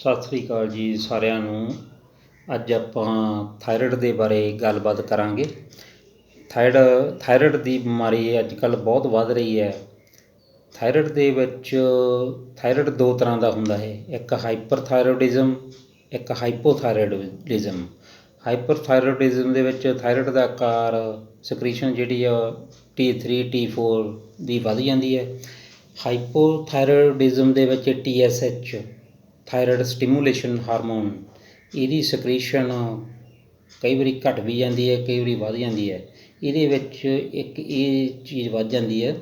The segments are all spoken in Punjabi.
ਸਤਿ ਸ੍ਰੀ ਅਕਾਲ ਜੀ ਸਾਰਿਆਂ ਨੂੰ। ਅੱਜ ਆਪਾਂ ਥਾਇਰਾਇਡ ਦੇ ਬਾਰੇ ਗੱਲਬਾਤ ਕਰਾਂਗੇ। ਥਾਇਰਡ ਥਾਇਰਾਇਡ ਦੀ ਬਿਮਾਰੀ ਅੱਜ ਕੱਲ੍ਹ ਬਹੁਤ ਵੱਧ ਰਹੀ ਹੈ। ਥਾਇਰਾਇਡ ਦੇ ਵਿੱਚ ਥਾਇਰਾਇਡ ਦੋ ਤਰ੍ਹਾਂ ਦਾ ਹੁੰਦਾ ਹੈ। ਇੱਕ ਹਾਈਪਰਥਾਇਰੋਇਡਿਜ਼ਮ, ਇੱਕ ਹਾਈਪੋਥਾਇਰੋਇਡਿਜ਼ਮ। ਹਾਈਪਰਥਾਇਰੋਇਡਿਜ਼ਮ ਦੇ ਵਿੱਚ ਥਾਇਰਾਇਡ ਦਾ ਆਕਾਰ, ਸਕ੍ਰੀਸ਼ਨ ਜਿਹੜੀ ਆ T3 T4 ਦੀ ਵੱਧ ਜਾਂਦੀ ਹੈ। ਹਾਈਪੋਥਾਇਰੋਇਡਿਜ਼ਮ ਦੇ ਵਿੱਚ TSH ਥਾਇਰਾਇਡ ਸਟੀਮੂਲੇਸ਼ਨ ਹਾਰਮੋਨ ਇਹਦੀ ਸਕ੍ਰੀਸ਼ਨ ਕਈ ਵਾਰੀ ਘਟ ਵੀ ਜਾਂਦੀ ਹੈ, ਕਈ ਵਾਰੀ ਵੱਧ ਜਾਂਦੀ ਹੈ। ਇਹਦੇ ਵਿੱਚ ਇੱਕ ਇਹ ਚੀਜ਼ ਵੱਧ ਜਾਂਦੀ ਹੈ।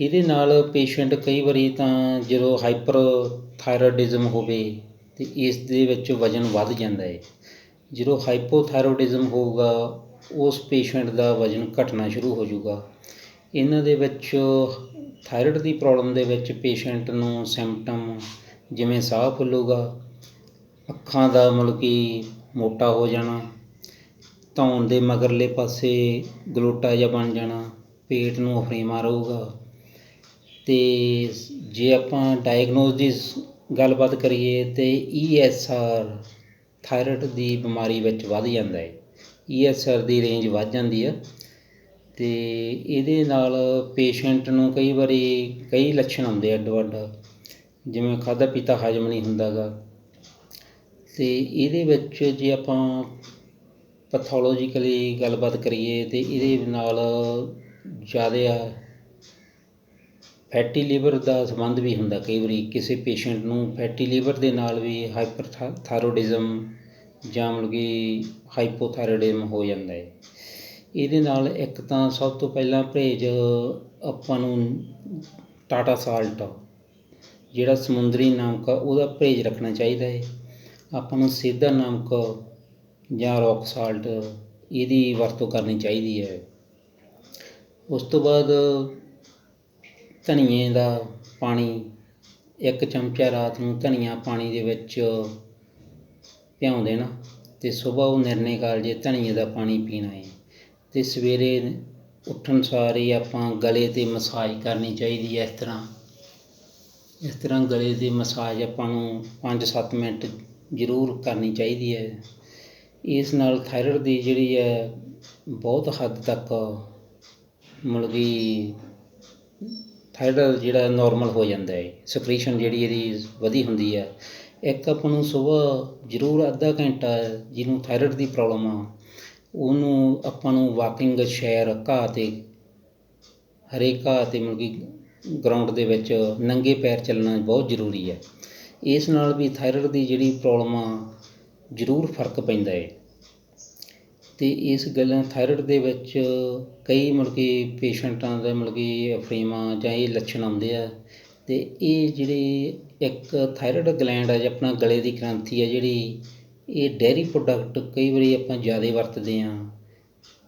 ਇਹਦੇ ਨਾਲ ਪੇਸ਼ੈਂਟ ਕਈ ਵਾਰੀ ਤਾਂ ਜਦੋਂ ਹਾਈਪਰ ਥਾਇਰੋਇਡਿਜ਼ਮ ਹੋਵੇ ਤੇ ਇਸ ਦੇ ਵਿੱਚ ਵਜ਼ਨ ਵੱਧ ਜਾਂਦਾ ਹੈ। ਜਦੋਂ ਹਾਈਪੋਥਾਇਰੋਇਡਿਜ਼ਮ ਹੋਊਗਾ, ਉਸ ਪੇਸ਼ੈਂਟ ਦਾ ਵਜ਼ਨ ਘਟਣਾ ਸ਼ੁਰੂ ਹੋ ਜਾਊਗਾ। ਇਹਨਾਂ ਦੇ ਵਿੱਚ ਥਾਇਰਾਇਡ ਦੀ ਪ੍ਰੋਬਲਮ ਦੇ ਵਿੱਚ ਪੇਸ਼ੈਂਟ ਨੂੰ ਸਿੰਪਟਮ ਜਿਵੇਂ ਸਾਹ ਫੁੱਲੂਗਾ, ਅੱਖਾਂ ਦਾ ਮਤਲਬ ਕਿ ਮੋਟਾ ਹੋ ਜਾਣਾ, ਧੌਣ ਦੇ ਮਗਰਲੇ ਪਾਸੇ ਗਲੋਟਾ ਜਿਹਾ ਬਣ ਜਾਣਾ, ਪੇਟ ਨੂੰ ਅਫਰੇਮਾ ਰਹੂਗਾ। ਤੇ ਜੇ ਆਪਾਂ ਡਾਇਗਨੋਸ ਦੀ ਗੱਲਬਾਤ ਕਰੀਏ ਤੇ ਈ ਐਸ ਆਰ ਥਾਇਰਾਇਡ ਦੀ ਬਿਮਾਰੀ ਵਿੱਚ ਵੱਧ ਜਾਂਦਾ ਹੈ। ਈ ਐਸ ਆਰ ਦੀ ਰੇਂਜ ਵੱਧ ਜਾਂਦੀ ਹੈ। ਅਤੇ ਇਹਦੇ ਨਾਲ ਪੇਸ਼ੈਂਟ ਨੂੰ ਕਈ ਵਾਰੀ ਕਈ ਲੱਛਣ ਆਉਂਦੇ ਅੱਡ ਅੱਡ ਜਿਵੇਂ ਖਾਧਾ ਪੀਤਾ ਹਜਮ ਨਹੀਂ ਹੁੰਦਾ ਗਾ ਅਤੇ ਇਹਦੇ ਵਿੱਚ ਜੇ ਆਪਾਂ ਪੈਥੋਲੋਜੀਕਲੀ ਗੱਲਬਾਤ ਕਰੀਏ ਤਾਂ ਇਹਦੇ ਨਾਲ ਜ਼ਿਆਦਾ ਫੈਟੀ ਲੀਵਰ ਦਾ ਸੰਬੰਧ ਵੀ ਹੁੰਦਾ ਕਈ ਵਾਰੀ। ਕਿਸੇ ਪੇਸ਼ੈਂਟ ਨੂੰ ਫੈਟੀ ਲੀਵਰ ਦੇ ਨਾਲ ਵੀ ਹਾਈਪਰ ਹਾਈਪਰਥਾਇਰੋਇਡਿਜ਼ਮ ਜਾਂ ਮਤਲਬ ਕਿ ਹਾਈਪੋਥਾਇਰੋਇਡਿਜ਼ਮ ਹੋ ਜਾਂਦਾ ਹੈ। ਇਹਦੇ ਨਾਲ ਇੱਕ ਤਾਂ ਸਭ ਤੋਂ ਪਹਿਲਾਂ ਪਰਹੇਜ਼ ਆਪਾਂ ਨੂੰ ਟਾਟਾ ਸਾਲਟ ਜਿਹੜਾ ਸਮੁੰਦਰੀ ਨਮਕ ਆ, ਉਹਦਾ ਪਰਹੇਜ਼ ਰੱਖਣਾ ਚਾਹੀਦਾ ਹੈ ਆਪਾਂ ਨੂੰ ਸਿੱਧਾ ਨਮਕ ਜਾਂ ਰੌਕ ਸਾਲਟ ਇਹਦੀ ਵਰਤੋਂ ਕਰਨੀ ਚਾਹੀਦੀ ਹੈ ਉਸ ਤੋਂ ਬਾਅਦ ਧਨੀਏ ਦਾ ਪਾਣੀ, ਇੱਕ ਚਮਚਾ ਰਾਤ ਨੂੰ ਧਨੀਆ ਪਾਣੀ ਦੇ ਵਿੱਚ ਭਿਉਂ ਦੇਣਾ ਤੇ ਸਵੇਰ ਉਹ ਨਿਰਣੇ ਕਾਲ ਜੇ ਧਨੀਏ ਦਾ ਪਾਣੀ ਪੀਣਾ ਹੈ ਅਤੇ ਸਵੇਰੇ ਉੱਠਣ ਸਾਰ ਹੀ ਆਪਾਂ ਗਲੇ 'ਤੇ ਮਸਾਜ ਕਰਨੀ ਚਾਹੀਦੀ ਹੈ ਇਸ ਤਰ੍ਹਾਂ। ਇਸ ਤਰ੍ਹਾਂ ਗਲੇ ਦੀ ਮਸਾਜ ਆਪਾਂ ਨੂੰ 5-7 ਮਿੰਟ ਜ਼ਰੂਰ ਕਰਨੀ ਚਾਹੀਦੀ ਹੈ। ਇਸ ਨਾਲ ਥਾਇਰਾਇਡ ਦੀ ਜਿਹੜੀ ਹੈ ਬਹੁਤ ਹੱਦ ਤੱਕ ਮਤਲਬ ਕਿ ਥਾਇਰਾਇਡ ਜਿਹੜਾ ਨਾਰਮਲ ਹੋ ਜਾਂਦਾ ਹੈ। ਸਕ੍ਰੀਸ਼ਨ ਜਿਹੜੀ ਇਹਦੀ ਵਧੀ ਹੁੰਦੀ ਹੈ। ਇੱਕ ਆਪਾਂ ਨੂੰ ਸਵੇਰ ਜ਼ਰੂਰ ਅੱਧਾ ਘੰਟਾ ਜਿਹਨੂੰ ਥਾਇਰਾਇਡ ਦੀ ਪ੍ਰੋਬਲਮ ਆ ਉਹਨੂੰ ਆਪਾਂ ਨੂੰ ਵਾਕਿੰਗ ਸ਼ੈਰ ਘਾਹ 'ਤੇ, ਹਰੇ ਘਾਹ 'ਤੇ ਮਤਲਬ ਕਿ ਗਰਾਊਂਡ ਦੇ ਵਿੱਚ ਨੰਗੇ ਪੈਰ ਚੱਲਣਾ ਬਹੁਤ ਜ਼ਰੂਰੀ ਹੈ। ਇਸ ਨਾਲ ਵੀ ਥਾਇਰਾਇਡ ਦੀ ਜਿਹੜੀ ਪ੍ਰੋਬਲਮ ਆ, ਜ਼ਰੂਰ ਫ਼ਰਕ ਪੈਂਦਾ ਹੈ। ਅਤੇ ਇਸ ਗੱਲਾਂ ਥਾਇਰਾਇਡ ਦੇ ਵਿੱਚ ਕਈ ਮਤਲਬ ਕਿ ਪੇਸ਼ੈਂਟਾਂ ਦਾ ਮਤਲਬ ਕਿ ਅਫਰੀਮਾ ਜਾਂ ਇਹ ਲੱਛਣ ਆਉਂਦੇ ਆ। ਅਤੇ ਇਹ ਜਿਹੜੇ ਇੱਕ ਥਾਇਰਾਇਡ ਗਲੈਂਡ ਆ ਜਾਂ ਆਪਣਾ ਗਲੇ ਦੀ ਗ੍ਰੰਥੀ ਆ ਜਿਹੜੀ ਇਹ ਡੇਅਰੀ ਪ੍ਰੋਡਕਟ ਕਈ ਵਾਰੀ ਆਪਾਂ ਜ਼ਿਆਦਾ ਵਰਤਦੇ ਹਾਂ,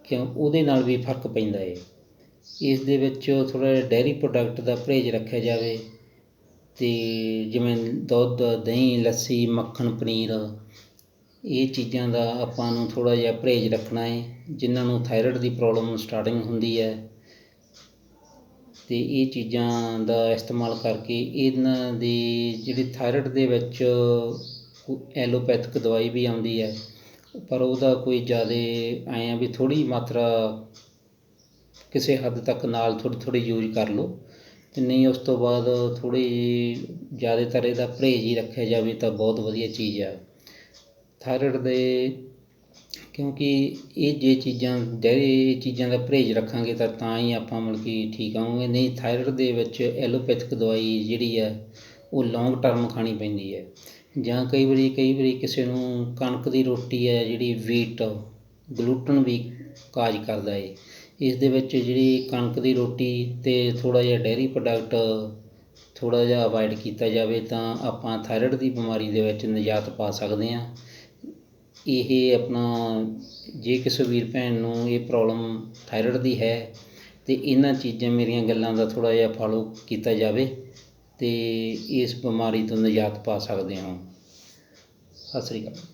ਕਿਉਂ? ਉਹਦੇ ਨਾਲ ਵੀ ਫ਼ਰਕ ਪੈਂਦਾ ਹੈ ਇਸ ਦੇ ਵਿੱਚ ਥੋੜ੍ਹਾ ਜਿਹਾ ਡੇਅਰੀ ਪ੍ਰੋਡਕਟ ਦਾ ਪਰਹੇਜ਼ ਰੱਖਿਆ ਜਾਵੇ ਅਤੇ ਜਿਵੇਂ ਦੁੱਧ, ਦਹੀਂ, ਲੱਸੀ, ਮੱਖਣ, ਪਨੀਰ, ਇਹ ਚੀਜ਼ਾਂ ਦਾ ਆਪਾਂ ਨੂੰ ਥੋੜ੍ਹਾ ਜਿਹਾ ਪਰਹੇਜ਼ ਰੱਖਣਾ ਹੈ ਜਿਨ੍ਹਾਂ ਨੂੰ ਥਾਇਰਾਇਡ ਦੀ ਪ੍ਰੋਬਲਮ ਸਟਾਰਟਿੰਗ ਹੁੰਦੀ ਹੈ। ਅਤੇ ਇਹ ਚੀਜ਼ਾਂ ਦਾ ਇਸਤੇਮਾਲ ਕਰਕੇ ਇਹਨਾਂ ਦੀ ਜਿਹੜੀ ਥਾਇਰਾਇਡ ਦੇ ਵਿੱਚ ਐਲੋਪੈਥਿਕ ਦਵਾਈ ਵੀ ਆਉਂਦੀ ਹੈ, ਪਰ ਉਹਦਾ ਕੋਈ ਜ਼ਿਆਦਾ ਐਂ ਆ ਵੀ ਥੋੜ੍ਹੀ ਮਾਤਰਾ ਕਿਸੇ ਹੱਦ ਤੱਕ ਨਾਲ ਥੋੜ੍ਹੀ ਥੋੜ੍ਹੀ ਯੂਜ ਕਰ ਲਓ ਅਤੇ ਨਹੀਂ ਉਸ ਤੋਂ ਬਾਅਦ ਥੋੜ੍ਹੀ ਜ਼ਿਆਦਾਤਰ ਇਹਦਾ ਪਰਹੇਜ਼ ਹੀ ਰੱਖਿਆ ਜਾਵੇ ਤਾਂ ਬਹੁਤ ਵਧੀਆ ਚੀਜ਼ ਆ। ਥਾਇਰਾਇਡ ਦੇ ਕਿਉਂਕਿ ਇਹ ਜੇ ਚੀਜ਼ਾਂ ਜਿਹੜੇ ਚੀਜ਼ਾਂ ਦਾ ਪਰਹੇਜ਼ ਰੱਖਾਂਗੇ ਤਾਂ ਤਾਂ ਹੀ ਆਪਾਂ ਮਤਲਬ ਕਿ ਠੀਕ ਆਵਾਂਗੇ, ਨਹੀਂ ਥਾਇਰਾਇਡ ਦੇ ਵਿੱਚ ਐਲੋਪੈਥਿਕ ਦਵਾਈ ਜਿਹੜੀ ਆ ਉਹ ਲੌਂਗ ਟਰਮ ਖਾਣੀ ਪੈਂਦੀ ਹੈ। ਜਾਂ ਕਈ ਵਾਰੀ ਕਈ ਵਾਰੀ ਕਿਸੇ ਨੂੰ ਕਣਕ ਦੀ ਰੋਟੀ ਹੈ ਜਿਹੜੀ ਵੀਟ ਗਲੂਟਨ ਵੀ ਕਾਜ ਕਰਦਾ ਹੈ ਇਸ ਦੇ ਵਿੱਚ ਜਿਹੜੀ ਕਣਕ ਦੀ ਰੋਟੀ ਅਤੇ ਥੋੜ੍ਹਾ ਜਿਹਾ ਡੇਅਰੀ ਪ੍ਰੋਡਕਟ ਥੋੜ੍ਹਾ ਜਿਹਾ ਅਵਾਇਡ ਕੀਤਾ ਜਾਵੇ ਤਾਂ ਆਪਾਂ ਥਾਇਰਾਇਡ ਦੀ ਬਿਮਾਰੀ ਦੇ ਵਿੱਚ ਨਿਜਾਤ ਪਾ ਸਕਦੇ ਹਾਂ। ਇਹ ਆਪਣਾ, ਜੇ ਕਿਸੇ ਵੀਰ ਭੈਣ ਨੂੰ ਇਹ ਪ੍ਰੋਬਲਮ ਥਾਇਰਾਇਡ ਦੀ ਹੈ ਤਾਂ ਇਹਨਾਂ ਚੀਜ਼ਾਂ, ਮੇਰੀਆਂ ਗੱਲਾਂ ਦਾ ਥੋੜ੍ਹਾ ਜਿਹਾ ਫੋਲੋ ਕੀਤਾ ਜਾਵੇ। ਤੇ ਇਸ ਬਿਮਾਰੀ ਤੋਂ ਨਿਜਾਤ ਪਾ ਸਕਦੇ ਹੋ। ਸਤਿ ਸ੍ਰੀ ਅਕਾਲ।